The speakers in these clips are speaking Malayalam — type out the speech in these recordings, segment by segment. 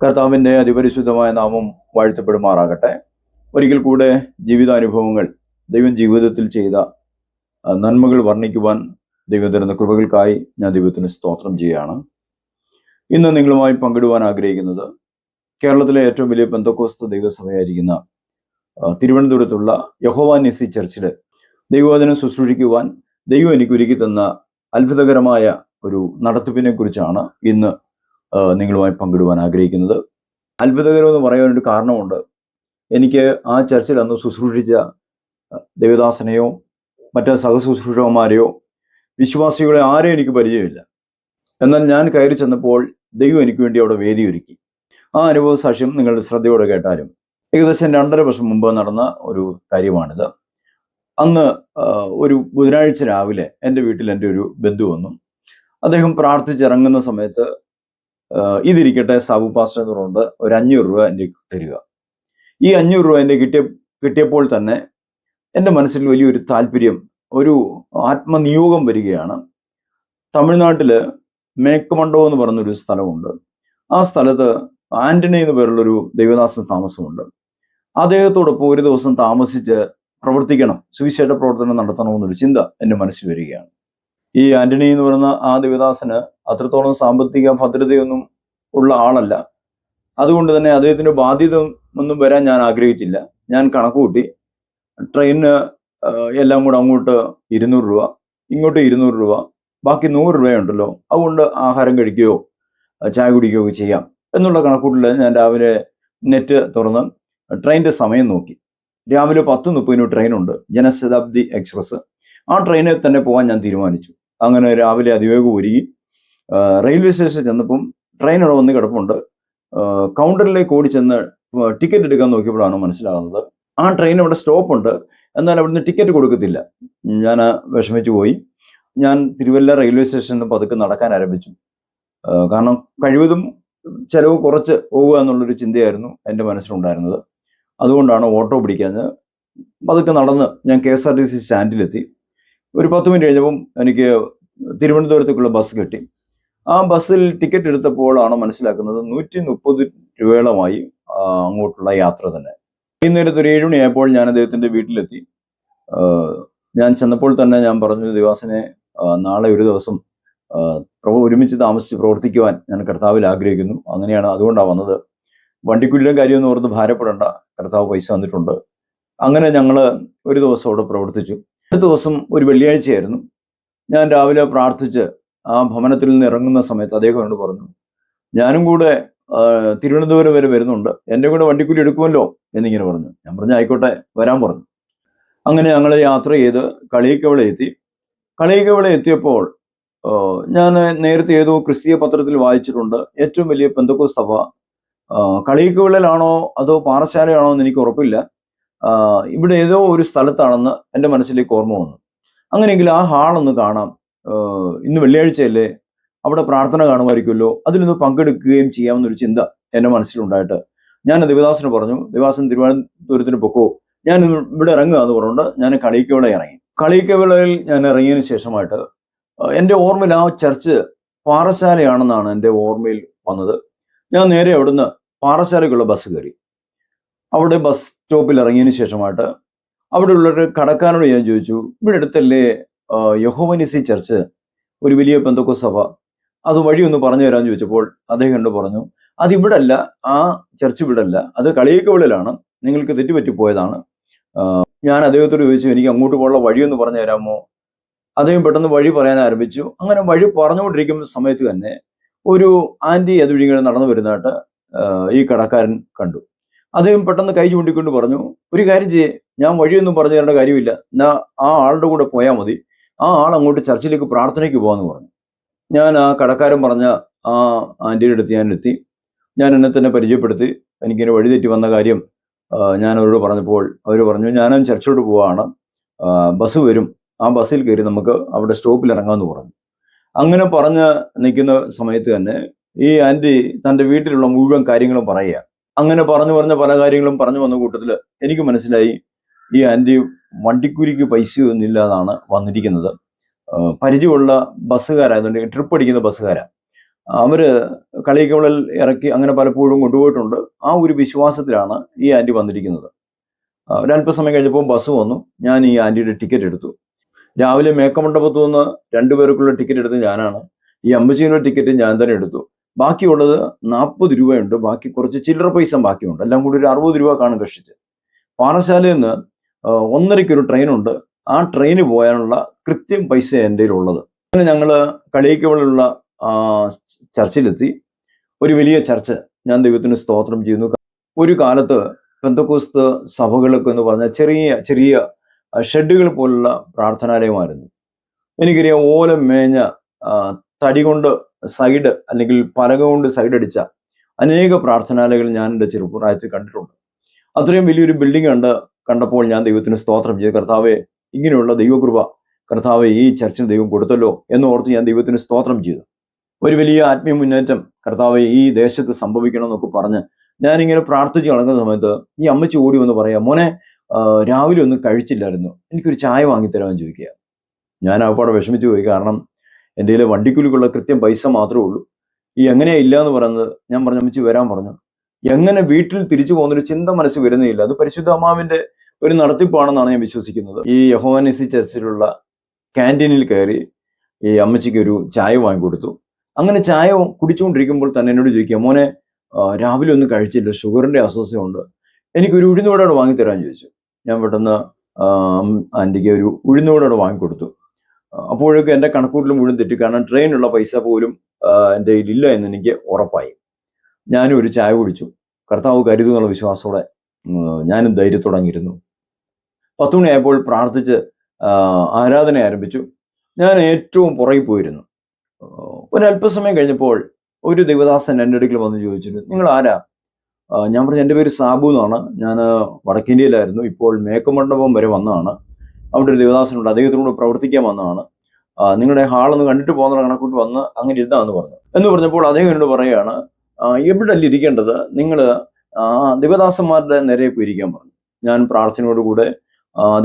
കർത്താവിന്റെ അതിപരിശുദ്ധമായ നാമം വാഴ്ത്തപ്പെടുമാറാകട്ടെ. ഒരിക്കൽ കൂടെ ജീവിതാനുഭവങ്ങൾ ദൈവം ജീവിതത്തിൽ ചെയ്ത നന്മകൾ വർണിക്കുവാൻ ദൈവം തരുന്ന കൃപകൾക്കായി ഞാൻ ദൈവത്തിന് സ്തോത്രം ചെയ്യുകയാണ്. ഇന്ന് നിങ്ങളുമായി പങ്കിടുവാൻ ആഗ്രഹിക്കുന്നത് കേരളത്തിലെ ഏറ്റവും വലിയ പെന്തക്കോസ്ത ദൈവസഭയായിരിക്കുന്ന തിരുവനന്തപുരത്തുള്ള യഹോവ എസി ചർച്ചിൽ ദൈവവചനം ശുശ്രൂഷിക്കുവാൻ ദൈവം എനിക്ക് ഒരുക്കി തന്ന അത്ഭുതകരമായ ഒരു നടത്തിപ്പിനെ കുറിച്ചാണ് ഇന്ന് നിങ്ങളുമായി പങ്കിടുവാൻ ആഗ്രഹിക്കുന്നത്. അത്ഭുതകരം എന്ന് പറയാൻ ഒരു കാരണമുണ്ട്. എനിക്ക് ആ ചർച്ചിൽ അന്ന് ശുശ്രൂഷിച്ച ദേവദാസനെയോ മറ്റ് സഹശുശ്രൂഷകന്മാരെയോ വിശ്വാസികളെ ആരെയും എനിക്ക് പരിചയമില്ല. എന്നാൽ ഞാൻ കയറി ചെന്നപ്പോൾ ദൈവം എനിക്ക് വേണ്ടി അവിടെ വേദി ഒരുക്കി ആ അനുഭവ സാക്ഷ്യം നിങ്ങൾ ശ്രദ്ധയോടെ കേട്ടാലും ഏകദേശം രണ്ടര വർഷം മുമ്പ് നടന്ന ഒരു കാര്യമാണിത്. അന്ന് ഒരു ബുധനാഴ്ച രാവിലെ എന്റെ വീട്ടിൽ എന്റെ ഒരു ബന്ധു വന്നു. അദ്ദേഹം പ്രാർത്ഥിച്ചിറങ്ങുന്ന സമയത്ത് ഇതിരിക്കട്ടെ സാബു പാസ്റ്റർ എന്ന് പറഞ്ഞുകൊണ്ട് ഒരു അഞ്ഞൂറ് രൂപ എന്റെ തരിക. ഈ അഞ്ഞൂറ് രൂപ എന്റെ കിട്ടിയ കിട്ടിയപ്പോൾ തന്നെ എന്റെ മനസ്സിൽ വലിയൊരു താല്പര്യം ഒരു ആത്മനിയോഗം വരികയാണ്. തമിഴ്നാട്ടിൽ മേക്കമണ്ഡപം എന്ന് പറഞ്ഞൊരു സ്ഥലമുണ്ട്. ആ സ്ഥലത്ത് ആന്റണി എന്ന് പേരുള്ളൊരു ദൈവദാസൻ താമസമുണ്ട്. അദ്ദേഹത്തോടൊപ്പം ഒരു ദിവസം താമസിച്ച് പ്രവർത്തിക്കണം സുവിശേഷ പ്രവർത്തനം നടത്തണമെന്നൊരു ചിന്ത എന്റെ മനസ്സിൽ വരികയാണ്. ഈ ആന്റണി എന്ന് പറയുന്ന ആ ദേവദാസന് അത്രത്തോളം സാമ്പത്തിക ഭദ്രതയൊന്നും ഉള്ള ആളല്ല. അതുകൊണ്ട് തന്നെ അദ്ദേഹത്തിന് ബാധ്യത ഒന്നും വരാൻ ഞാൻ ആഗ്രഹിച്ചില്ല. ഞാൻ കണക്കുകൂട്ടി ട്രെയിനിന് ആഹ്, എല്ലാം കൂടെ അങ്ങോട്ട് ഇരുന്നൂറ് രൂപ ഇങ്ങോട്ട് ഇരുന്നൂറ് രൂപ ബാക്കി നൂറ് രൂപയുണ്ടല്ലോ അതുകൊണ്ട് ആഹാരം കഴിക്കുകയോ ചായ കുടിക്കുകയോ ചെയ്യാം എന്നുള്ള കണക്കൂട്ടിൽ ഞാൻ രാവിലെ നെറ്റ് തുറന്ന് ട്രെയിന്റെ സമയം നോക്കി. രാവിലെ പത്ത് മുപ്പതിന് ട്രെയിനുണ്ട് ജനശതാബ്ദി എക്സ്പ്രസ്. ആ ട്രെയിനിൽ തന്നെ പോകാൻ ഞാൻ തീരുമാനിച്ചു. അങ്ങനെ രാവിലെ അതിവേഗം ഒരുങ്ങി റെയിൽവേ സ്റ്റേഷനിൽ ചെന്നപ്പം ട്രെയിൻ വന്ന് കിടപ്പുണ്ട്. കൗണ്ടറിലേക്ക് ഓടി ചെന്ന് ടിക്കറ്റ് എടുക്കാൻ നോക്കിയപ്പോഴാണ് മനസ്സിലാകുന്നത്. ആ ട്രെയിൻ അവിടെ സ്റ്റോപ്പ് ഉണ്ട്. എന്നാൽ അവിടുന്ന് ടിക്കറ്റ് കൊടുക്കത്തില്ല. ഞാൻ വിഷമിച്ചു പോയി. ഞാൻ തിരുവല്ല റെയിൽവേ സ്റ്റേഷനിൽ നിന്ന് പതുക്കെ നടക്കാൻ ആരംഭിച്ചു. കാരണം കഴിവതും ചിലവ് കുറച്ച് പോവുക എന്നുള്ളൊരു ചിന്തയായിരുന്നു എന്റെ മനസ്സിലുണ്ടായിരുന്നത്. അതുകൊണ്ടാണ് ഓട്ടോ പിടിക്കാഞ്ഞ് പതുക്കെ നടന്ന് ഞാൻ K S R T C സ്റ്റാൻഡിലെത്തി. ഒരു പത്ത് മിനിറ്റ് കഴിഞ്ഞപ്പം എനിക്ക് തിരുവനന്തപുരത്തേക്കുള്ള ബസ് കിട്ടി. ആ ബസ്സിൽ ടിക്കറ്റ് എടുത്തപ്പോഴാണ് മനസ്സിലാക്കുന്നത് നൂറ്റി മുപ്പത് രൂപയോളമായി അങ്ങോട്ടുള്ള യാത്ര തന്നെ. വൈകുന്നേരത്ത് ഒരു ഏഴുമണിയായപ്പോൾ ഞാൻ അദ്ദേഹത്തിന്റെ വീട്ടിലെത്തി. ഞാൻ ചെന്നപ്പോൾ തന്നെ ഞാൻ പറഞ്ഞു ദിവാസനെ നാളെ ഒരു ദിവസം ഒരുമിച്ച് താമസിച്ച് പ്രവർത്തിക്കുവാൻ ഞാൻ കർത്താവിൽ ആഗ്രഹിക്കുന്നു. അങ്ങനെയാണ് അതുകൊണ്ടാണ് വന്നത്. വണ്ടിക്കുള്ളിലും കാര്യമൊന്നും ഓർത്ത് ഭാരപ്പെടേണ്ട. കർത്താവ് പൈസ തന്നിട്ടുണ്ട്. അങ്ങനെ ഞങ്ങൾ ഒരു ദിവസം അവിടെ പ്രവർത്തിച്ചു. അടുത്ത ദിവസം ഒരു വെള്ളിയാഴ്ചയായിരുന്നു. ഞാൻ രാവിലെ പ്രാർത്ഥിച്ച് ആ ഭവനത്തിൽ നിന്ന് ഇറങ്ങുന്ന സമയത്ത് അദ്ദേഹം എന്നോട് പറഞ്ഞു ഞാനും കൂടെ തിരുവനന്തപുരം വരെ വരുന്നുണ്ട്. എന്റെ കൂടെ വണ്ടിക്കൂലി എടുക്കുമല്ലോ എന്നിങ്ങനെ പറഞ്ഞു. ഞാൻ പറഞ്ഞു ആയിക്കോട്ടെ വരാൻ പറഞ്ഞു. അങ്ങനെ ഞങ്ങൾ യാത്ര ചെയ്ത് കളിയിക്കവളെ എത്തി. കളിയിക്കവളെ എത്തിയപ്പോൾ ഞാൻ നേരത്തെ ഏതോ ക്രിസ്തീയ പത്രത്തിൽ വായിച്ചിട്ടുണ്ട് ഏറ്റവും വലിയ പെന്തക്കോ സഭ. കളിയിക്കവളിലാണോ അതോ പാറശാലയാണോ എന്ന് എനിക്ക് ഉറപ്പില്ല. ഇവിടെ ഏതോ ഒരു സ്ഥലത്താണെന്ന് എന്റെ മനസ്സിലേക്ക് ഓർമ്മ വന്നു. അങ്ങനെയെങ്കിൽ ആ ഹാളൊന്ന് കാണാം. ഇന്ന് വെള്ളിയാഴ്ചയല്ലേ? അവിടെ പ്രാർത്ഥന കാണുമായിരിക്കുമല്ലോ. അതിലൊന്ന് പങ്കെടുക്കുകയും ചെയ്യാമെന്നൊരു ചിന്ത എന്റെ മനസ്സിലുണ്ടായിട്ട്. ഞാൻ ദേവദാസിന് പറഞ്ഞു ദേവദാസൻ തിരുവനന്തപുരത്തിന് പൊക്കോ? ഞാൻ ഇവിടെ ഇറങ്ങുക എന്ന് പറഞ്ഞുകൊണ്ട് ഞാൻ കളിക്കവിള ഇറങ്ങി. കളിക്കവിളയിൽ ഞാൻ ഇറങ്ങിയതിന് ശേഷമായിട്ട് എന്റെ ഓർമ്മയിൽ ആ ചർച്ച് പാറശാലയാണെന്നാണ് എന്റെ ഓർമ്മയിൽ വന്നത്. ഞാൻ നേരെ അവിടുന്ന് പാറശാലയ്ക്കുള്ള ബസ് കയറി. അവിടെ ബസ് സ്റ്റോപ്പിൽ ഇറങ്ങിയതിന് ശേഷമായിട്ട് അവിടെയുള്ളൊരു കടക്കാരനോട് ഞാൻ ചോദിച്ചു ഇവിടെ അടുത്തല്ലേ യഹോവനിസി ചർച്ച് ഒരു വലിയ പെന്തക്കോ സഭ. അത് വഴിയൊന്ന് പറഞ്ഞു തരാമെന്ന് ചോദിച്ചപ്പോൾ അദ്ദേഹം കണ്ട് പറഞ്ഞു അതിവിടല്ല ആ ചർച്ച് ഇവിടല്ല. അത് കളിയേക്കവിളിലാണ് നിങ്ങൾക്ക് തെറ്റുപറ്റി പോയതാണ്. ഞാൻ അദ്ദേഹത്തോട് ചോദിച്ചു എനിക്ക് അങ്ങോട്ട് പോകാനുള്ള വഴിയൊന്ന് പറഞ്ഞു തരാമോ? അദ്ദേഹം പെട്ടെന്ന് വഴി പറയാൻ ആരംഭിച്ചു. അങ്ങനെ വഴി പറഞ്ഞുകൊണ്ടിരിക്കുന്ന സമയത്ത് തന്നെ ഒരു ആന്റി അതുവഴി ഇങ്ങനെ നടന്നു വരുന്നതായിട്ട് ഈ കടക്കാരൻ കണ്ടു. അദ്ദേഹം പെട്ടെന്ന് കൈ ചൂണ്ടിക്കൊണ്ട് പറഞ്ഞു ഒരു കാര്യം ചെയ്യേ. ഞാൻ വഴിയൊന്നും പറഞ്ഞു തരേണ്ട കാര്യമില്ല. ഞാൻ ആ ആളുടെ കൂടെ പോയാൽ മതി. ആ ആൾ അങ്ങോട്ട് ചർച്ചിലേക്ക് പ്രാർത്ഥനയ്ക്ക് പോകാമെന്ന് പറഞ്ഞു. ഞാൻ ആ കടക്കാരൻ പറഞ്ഞ ആ ആന്റിയുടെ അടുത്ത് ഞാൻ എത്തി. ഞാൻ എന്നെ തന്നെ പരിചയപ്പെടുത്തി. എനിക്കിങ്ങനെ വഴിതെറ്റി വന്ന കാര്യം ഞാൻ അവരോട് പറഞ്ഞപ്പോൾ അവർ പറഞ്ഞു ഞാനും ചർച്ചിലോട്ട് പോവാണ്. ബസ് വരും. ആ ബസ്സിൽ കയറി നമുക്ക് അവിടെ സ്റ്റോപ്പിൽ ഇറങ്ങാമെന്ന് പറഞ്ഞു. അങ്ങനെ പറഞ്ഞ് നിൽക്കുന്ന സമയത്ത് തന്നെ ഈ ആന്റി തന്റെ വീട്ടിലുള്ള മുഴുവൻ കാര്യങ്ങളും പറയുക അങ്ങനെ പറഞ്ഞു പറഞ്ഞ പല കാര്യങ്ങളും പറഞ്ഞു വന്ന കൂട്ടത്തിൽ എനിക്ക് മനസ്സിലായി ഈ ആന്റി വണ്ടിക്കൂലിക്ക് പൈസയൊന്നും ഇല്ലാതാണ് വന്നിരിക്കുന്നത് പരിചയമുള്ള ബസ്സുകാരായതുകൊണ്ട് ട്രിപ്പ് അടിക്കുന്ന ബസ്സുകാരാണ് അവർ കളിക്കവളിൽ ഇറക്കി അങ്ങനെ പലപ്പോഴും കൊണ്ടുപോയിട്ടുണ്ട്. ആ ഒരു വിശ്വാസത്തിലാണ് ഈ ആന്റി വന്നിരിക്കുന്നത്. ഒരല്പസമയം കഴിഞ്ഞപ്പോൾ ബസ് വന്നു. ഞാൻ ഈ ആന്റിയുടെ ടിക്കറ്റ് എടുത്തു. രാവിലെ മേക്കമണ്ഡപത്തു നിന്ന് രണ്ടുപേർക്കുള്ള ടിക്കറ്റ് എടുത്ത് ഞാനാണ്. ഈ അമ്പച്ചീനുള്ള ടിക്കറ്റ് ഞാൻ തന്നെ എടുത്തു. ബാക്കിയുള്ളത് നാൽപ്പത് രൂപയുണ്ട്. ബാക്കി കുറച്ച് ചില്ലറ പൈസ ബാക്കിയുണ്ട്. എല്ലാം കൂടി ഒരു അറുപത് രൂപ കാണും കഷ്ടിച്ച് പാറശാലയിൽ നിന്ന് ഒന്നരയ്ക്കൊരു ട്രെയിനുണ്ട്. ആ ട്രെയിന് പോകാനുള്ള കൃത്യം പൈസ എന്റെ ഉള്ളത് അങ്ങനെ ഞങ്ങൾ കളിയിക്കവളുള്ള ചർച്ചിലെത്തി. ഒരു വലിയ ചർച്ച്. ഞാൻ ദൈവത്തിന് സ്തോത്രം ചെയ്യുന്നു. ഒരു കാലത്ത് പെന്തക്കോസ്ത് സഭകളൊക്കെ എന്ന് പറഞ്ഞാൽ ചെറിയ ചെറിയ ഷെഡുകൾ പോലുള്ള പ്രാർത്ഥനാലയമായിരുന്നു. എനിക്കറിയാം ഓലം മേഞ്ഞ തടി കൊണ്ട് സൈഡ് അല്ലെങ്കിൽ പലക കൊണ്ട് സൈഡ് അടിച്ച അനേക പ്രാർത്ഥനാലയങ്ങൾ ഞാൻ എന്റെ ചെറുപ്രായത്തിൽ കണ്ടിട്ടുണ്ട്. അത്രയും വലിയൊരു ബിൽഡിംഗ് കണ്ട് കണ്ടപ്പോൾ ഞാൻ ദൈവത്തിന് സ്തോത്രം ചെയ്തു കർത്താവെ ഇങ്ങനെയുള്ള ദൈവകൃപ കർത്താവെ ഈ ചർച്ചിന് ദൈവം കൊടുത്തല്ലോ എന്ന് ഓർത്ത് ഞാൻ ദൈവത്തിന് സ്തോത്രം ചെയ്തു. ഒരു വലിയ ആത്മീയ മുന്നേറ്റം കർത്താവെ ഈ ദേശത്ത് സംഭവിക്കണം എന്നൊക്കെ പറഞ്ഞ് ഞാനിങ്ങനെ പ്രാർത്ഥിച്ച് നടക്കുന്ന സമയത്ത് ഈ അമ്മച്ചി ഓടി വന്ന് പറയാ മോനെ രാവിലെ ഒന്നും കഴിച്ചില്ലായിരുന്നു എനിക്കൊരു ചായ വാങ്ങിത്തരാമെന്ന് ചോദിക്കുക. ഞാൻ അപ്പാടെ വിഷമിച്ചു പോയി കാരണം എന്റെ വണ്ടിക്കൂലിക്കുള്ള കൃത്യം പൈസ മാത്രമേ ഉള്ളൂ. ഈ എങ്ങനെയാ ഇല്ല എന്ന് പറയുന്നത് ഞാൻ പറഞ്ഞു അമ്മച്ചി വരാൻ പറഞ്ഞു. എങ്ങനെ വീട്ടിൽ തിരിച്ചു പോകുന്നൊരു ചിന്ത മനസ്സ് വരുന്നില്ല. അത് പരിശുദ്ധ അമ്മാവിന്റെ ഒരു നടത്തിപ്പാണെന്നാണ് ഞാൻ വിശ്വസിക്കുന്നത്. ഈ യഹോവാനിസി ചർച്ചിലുള്ള ക്യാന്റീനിൽ കയറി ഈ അമ്മച്ചിക്ക് ഒരു ചായ വാങ്ങിക്കൊടുത്തു അങ്ങനെ ചായ കുടിച്ചുകൊണ്ടിരിക്കുമ്പോൾ തന്നെ എന്നോട് ചോദിക്കുക മോനെ രാവിലെ ഒന്നും കഴിച്ചില്ല ഷുഗറിന്റെ അസ്വസ്ഥയുണ്ട് എനിക്കൊരു ഉഴുന്നുവടയോടെ വാങ്ങിത്തരാൻ ചോദിച്ചു. ഞാൻ പെട്ടെന്ന് ആന്റിക്ക് ഒരു ഉഴുന്നുവടയോടെ വാങ്ങിക്കൊടുത്തു അപ്പോഴേക്കും എന്റെ കണക്കൂട്ടിൽ മുഴുവൻ തെറ്റി. കാരണം ട്രെയിനുള്ള പൈസ പോലും എന്റെ കയ്യിലില്ല എന്ന് എനിക്ക് ഉറപ്പായി. ഞാനും ഒരു ചായ കുടിച്ചു. കർത്താവ് കരുതു എന്നുള്ള വിശ്വാസത്തോടെ ഞാനും ധൈര്യത്തോടെ അങ്ങിരുന്നു പത്ത് മണിയായപ്പോൾ പ്രാർത്ഥിച്ച് ആരാധന ആരംഭിച്ചു. ഞാൻ ഏറ്റവും പുറകിൽ പോയിരുന്നു. ഒരല്പസമയം കഴിഞ്ഞപ്പോൾ ഒരു ദേവദാസൻ എന്റെ അടുക്കൽ വന്ന് ചോദിച്ചിട്ട് നിങ്ങൾ ആരാ? ഞാൻ പറഞ്ഞു എന്റെ പേര് സാബു എന്നാണ്. ഞാൻ വടക്കേന്ത്യയിലായിരുന്നു. ഇപ്പോൾ മേക്കമണ്ഡപം വരെ വന്നതാണ്. അവിടെ ഒരു ദേവദാസനുണ്ട്. അദ്ദേഹത്തിനോട് പ്രവർത്തിക്കാൻ വന്നതാണ്. നിങ്ങളുടെ ഹാളൊന്ന് കണ്ടിട്ട് പോകുന്ന കണക്കൂട്ട് വന്ന് അങ്ങനെ ഇരുന്നാന്ന് പറഞ്ഞു. എന്ന് പറഞ്ഞപ്പോൾ അദ്ദേഹം എന്നോട് പറയുകയാണ് എവിടെയല്ല ഇരിക്കേണ്ടത്? നിങ്ങൾ ദേവദാസന്മാരുടെ നേരെ പോയി ഇരിക്കാൻ പറഞ്ഞു. ഞാൻ പ്രാർത്ഥനയോടുകൂടെ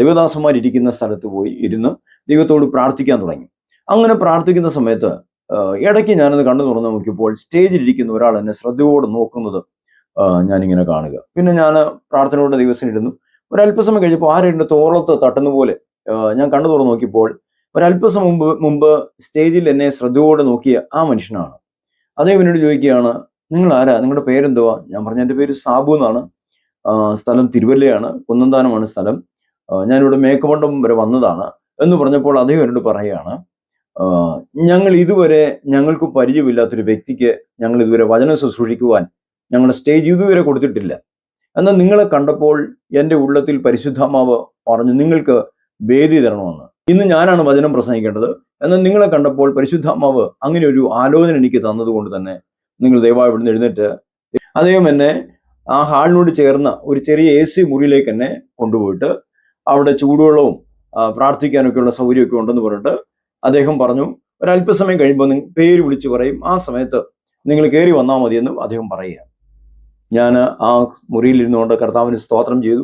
ദേവദാസന്മാർ ഇരിക്കുന്ന സ്ഥലത്ത് പോയി ഇരുന്ന് ദൈവത്തോട് പ്രാർത്ഥിക്കാൻ തുടങ്ങി. അങ്ങനെ പ്രാർത്ഥിക്കുന്ന സമയത്ത് ഇടയ്ക്ക് ഞാനത് കണ്ടു തുറന്ന് നോക്കിയപ്പോൾ സ്റ്റേജിൽ ഇരിക്കുന്ന ഒരാൾ എന്നെ ശ്രദ്ധയോടെ നോക്കുന്നത് ഞാനിങ്ങനെ കാണുക. പിന്നെ ഞാൻ പ്രാർത്ഥനയോടെ ദിവസം ഇരുന്നു. ഒരല്പസമയം കഴിഞ്ഞപ്പോൾ ആരുടെ തോളത്ത് തട്ടുന്ന പോലെ ഞാൻ കണ്ടു തുറന്ന് നോക്കിയപ്പോൾ ഒരല്പസം മുമ്പ് മുമ്പ് സ്റ്റേജിൽ എന്നെ ശ്രദ്ധയോടെ നോക്കിയ ആ മനുഷ്യനാണ്. അദ്ദേഹം എന്നോട് ചോദിക്കുകയാണ് നിങ്ങൾ ആരാ നിങ്ങളുടെ പേരെന്തുവാ? ഞാൻ പറഞ്ഞ എന്റെ പേര് സാബു എന്നാണ്. സ്ഥലം തിരുവല്ലയാണ്. കുന്നന്താനമാണ് സ്ഥലം. ഞാനിവിടെ മേക്കമണ്ഡപം വരെ വന്നതാണ് എന്ന് പറഞ്ഞപ്പോൾ അദ്ദേഹം എന്നോട് പറയുകയാണ് ഞങ്ങൾ ഇതുവരെ ഞങ്ങൾക്ക് പരിചയമില്ലാത്തൊരു വ്യക്തിക്ക് ഞങ്ങൾ ഇതുവരെ വചനം ശുശ്രൂഷിക്കുവാൻ ഞങ്ങളുടെ സ്റ്റേജ് ഇതുവരെ കൊടുത്തിട്ടില്ല. എന്നാൽ നിങ്ങളെ കണ്ടപ്പോൾ എന്റെ ഉള്ളത്തിൽ പരിശുദ്ധാമാവ് പറഞ്ഞു നിങ്ങൾക്ക് വേദി തരണമെന്ന്. ഇന്ന് ഞാനാണ് വചനം പ്രസംഗിക്കേണ്ടത്. എന്നാൽ നിങ്ങളെ കണ്ടപ്പോൾ പരിശുദ്ധാമാവ് അങ്ങനെ ഒരു ആലോചന എനിക്ക് തന്നതുകൊണ്ട് തന്നെ നിങ്ങൾ ദയവായി ഇവിടുന്ന് എഴുന്നേറ്റ്. അദ്ദേഹം എന്നെ ആ ഹാളിനോട് ചേർന്ന ഒരു ചെറിയ എ സി മുറിയിലേക്ക് എന്നെ കൊണ്ടുപോയിട്ട് അവിടെ ചൂടുവെള്ളവും പ്രാർത്ഥിക്കാനൊക്കെയുള്ള സൗകര്യമൊക്കെ ഉണ്ടെന്ന് പറഞ്ഞിട്ട് അദ്ദേഹം പറഞ്ഞു ഒരല്പസമയം കഴിയുമ്പോൾ പേര് വിളിച്ചു പറയും. ആ സമയത്ത് നിങ്ങൾ കയറി വന്നാൽ മതിയെന്നും അദ്ദേഹം പറയുക ഞാൻ ആ മുറിയിൽ ഇരുന്നുകൊണ്ട് കർത്താവിന് സ്തോത്രം ചെയ്തു.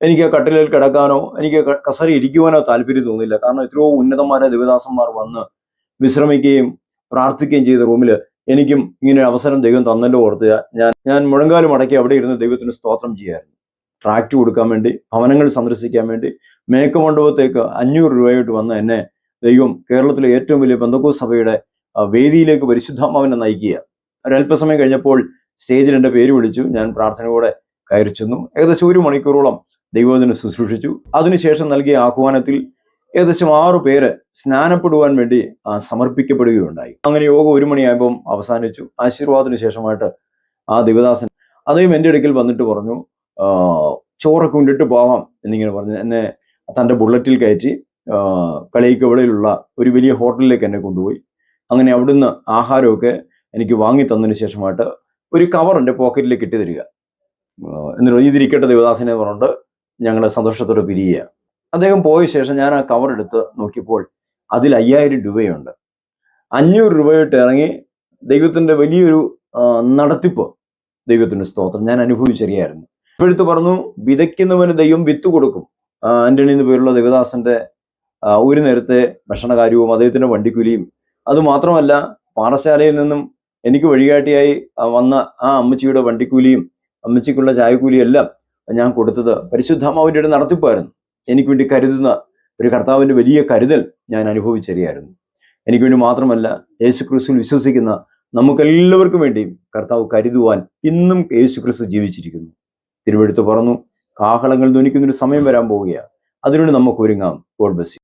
എനിക്ക് കട്ടിലിൽ കിടക്കാനോ എനിക്ക് കസറി ഇരിക്കുവാനോ താല്പര്യം തോന്നില്ല കാരണം എത്രയോ ഉന്നതന്മാരെ ദേവദാസന്മാർ വന്ന് വിശ്രമിക്കുകയും പ്രാർത്ഥിക്കുകയും ചെയ്ത റൂമിൽ എനിക്കും ഇങ്ങനെ ഒരു അവസരം ദൈവം തന്നല്ലോ ഓർത്ത് ഞാൻ ഞാൻ മുഴങ്കാലും മടക്കി അവിടെ ഇരുന്ന് ദൈവത്തിന് സ്തോത്രം ചെയ്യായിരുന്നു. ട്രാക്ട് കൊടുക്കാൻ വേണ്ടി ഭവനങ്ങൾ സന്ദർശിക്കാൻ വേണ്ടി മേക്കമണ്ഡപത്തേക്ക് അഞ്ഞൂറ് രൂപയായിട്ട് വന്ന എന്നെ ദൈവം കേരളത്തിലെ ഏറ്റവും വലിയ ബന്ധക്കൂ സഭയുടെ വേദിയിലേക്ക് പരിശുദ്ധാമാവിനെ നയിക്കുക. ഒരല്പസമയം കഴിഞ്ഞപ്പോൾ സ്റ്റേജിൽ എന്റെ പേര് വിളിച്ചു. ഞാൻ പ്രാർത്ഥനയോടെ കയറി ചെന്നു. ഏകദേശം ഒരു മണിക്കൂറോളം ദൈവത്തിന് ശുശ്രൂഷിച്ചു. അതിനുശേഷം നൽകിയ ആഹ്വാനത്തിൽ ഏകദേശം ആറു പേര് സ്നാനപ്പെടുവാൻ വേണ്ടി സമർപ്പിക്കപ്പെടുകയുണ്ടായി. അങ്ങനെ യോഗം ഒരു മണിയായപ്പം അവസാനിച്ചു. ആശീർവാദത്തിന് ശേഷമായിട്ട് ആ ദേവദാസൻ അദ്ദേഹം എന്റെ അടുക്കൽ വന്നിട്ട് പറഞ്ഞു ചോറൊക്കെ ഉണ്ടിട്ട് പോവാം എന്നിങ്ങനെ പറഞ്ഞു. എന്നെ തന്റെ ബുള്ളറ്റിൽ കയറ്റി കളിയിക്കവിളയിലുള്ള ഒരു വലിയ ഹോട്ടലിലേക്ക് എന്നെ കൊണ്ടുപോയി. അങ്ങനെ അവിടുന്ന് ആഹാരമൊക്കെ എനിക്ക് വാങ്ങി തന്നതിന് ശേഷമായിട്ട് ഒരു കവർ എന്റെ പോക്കറ്റിലേക്ക് ഇട്ട് തരിക. എന്നിട്ട് ഇതിരിക്കട്ടെ ദേവദാസനെ പറഞ്ഞിട്ട് ഞങ്ങളെ സന്തോഷത്തോടെ പിരിയുക അദ്ദേഹം പോയ ശേഷം ഞാൻ ആ കവർ എടുത്ത് നോക്കിയപ്പോൾ അതിൽ അയ്യായിരം രൂപയുണ്ട്. അഞ്ഞൂറ് രൂപയിട്ട് ഇറങ്ങി ദൈവത്തിന്റെ വലിയൊരു നടത്തിപ്പ് ദൈവത്തിന്റെ സ്തോത്രം ഞാൻ അനുഭവിച്ചറിയായിരുന്നു. ഇപ്പോഴത്തെ പറഞ്ഞു വിതയ്ക്കുന്നവന് ദൈവം വിത്ത് കൊടുക്കും. ആന്റണി എന്ന് പേരുള്ള ദേവദാസന്റെ ഒരു നേരത്തെ ഭക്ഷണകാര്യവും അദ്ദേഹത്തിന്റെ വണ്ടിക്കൂലിയും. അതുമാത്രമല്ല പാറശാലയിൽ നിന്നും എനിക്ക് വഴികാട്ടിയായി വന്ന ആ അമ്മച്ചിയുടെ വണ്ടിക്കൂലിയും അമ്മച്ചിക്കുള്ള ചായക്കൂലിയും എല്ലാം ഞാൻ കൊടുത്തത് പരിശുദ്ധാമാവിന്റെ നടത്തിപ്പായിരുന്നു. എനിക്ക് വേണ്ടി കരുതുന്ന ഒരു കർത്താവിന്റെ വലിയ കരുതൽ ഞാൻ അനുഭവിച്ചറിയായിരുന്നു. എനിക്ക് വേണ്ടി മാത്രമല്ല യേശു ക്രിസ്തുവിൽ വിശ്വസിക്കുന്ന നമുക്കെല്ലാവർക്കും വേണ്ടിയും കർത്താവ് കരുതുവാൻ ഇന്നും യേശു ക്രിസ്തു ജീവിച്ചിരിക്കുന്നു. തിരുവെടുത്ത് പറഞ്ഞു കാഹളങ്ങൾ ധ്വനിക്കുന്നൊരു സമയം വരാൻ പോവുകയാണ്. അതിനുവേണ്ടി നമുക്ക് ഒരുങ്ങാം. God bless you.